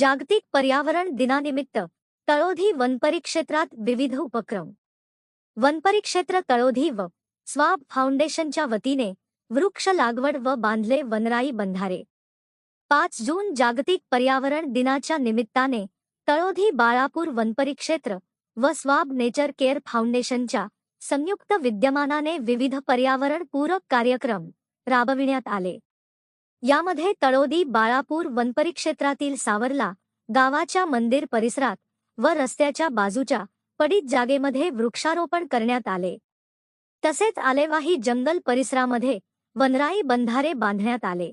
जागतिक पर्यावरण दिनानिमित्त तळोधी वनपरिक्षेत्रात विविध उपक्रम. वनपरिक्षेत्र तळोधी व स्वाब फाउंडेशनच्या वतीने वृक्ष लागवड व बांधले वनराई बंधारे. पाच जून जागतिक पर्यावरण दिनाच्या निमित्ताने तळोधी बाळापूर वनपरिक्षेत्र व स्वाब नेचर केअर फाउंडेशनच्या संयुक्त विद्यमानाने विविध पर्यावरण पूरक कार्यक्रम राबविण्यात आले. यामध्ये तळोदी बाळापूर वनपरिक्षेत्रातील सावरला गावाच्या मंदिर परिसरात व रस्त्याच्या बाजूच्या पडीत जागेमध्ये वृक्षारोपण करण्यात आले. तसेच आलेवाही जंगल परिसरामध्ये वनराई बंधारे बांधण्यात आले.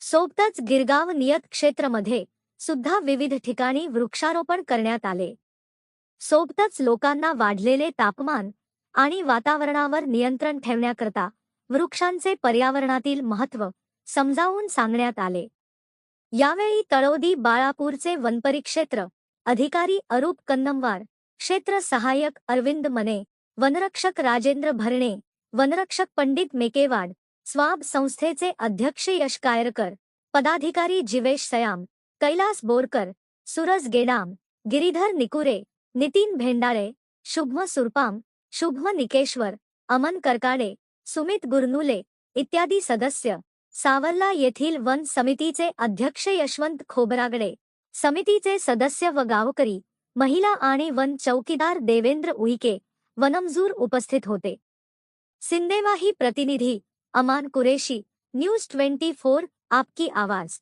सोबतच गिरगाव नियत क्षेत्रमध्ये सुद्धा विविध ठिकाणी वृक्षारोपण करण्यात आले. सोबतच लोकांना वाढलेले तापमान आणि वातावरणावर नियंत्रण ठेवण्याकरता वृक्षांचे पर्यावरणातील महत्त्व समजावून सांगण्यात आले. यावेळी तळोदी बाळापूरचे वनपरिक्षेत्र अधिकारी अरूप कन्नमवार क्षेत्र सहाय्यक अरविंद मने वनरक्षक राजेंद्र भरणे वनरक्षक पंडित मेकेवाड स्वाब संस्थेचे अध्यक्ष यश कायरकर पदाधिकारी जिवेश सयाम कैलास बोरकर सुरज गेडाम गिरीधर निकुरे नितीन भेंडाळे शुभम सुरपाम शुभम निकेश्वर अमन करकाडे सुमित गुरनुले इत्यादी सदस्य सावल्ला येथील वन समितीचे अध्यक्ष यशवंत खोबरागडे समितीचे सदस्य व गावकरी महिला आणि वन चौकीदार देवेंद्र उईके वनमजूर उपस्थित होते. सिंदेवाही प्रतिनिधी Aman Qureshi news twenty four आपकी आवाज.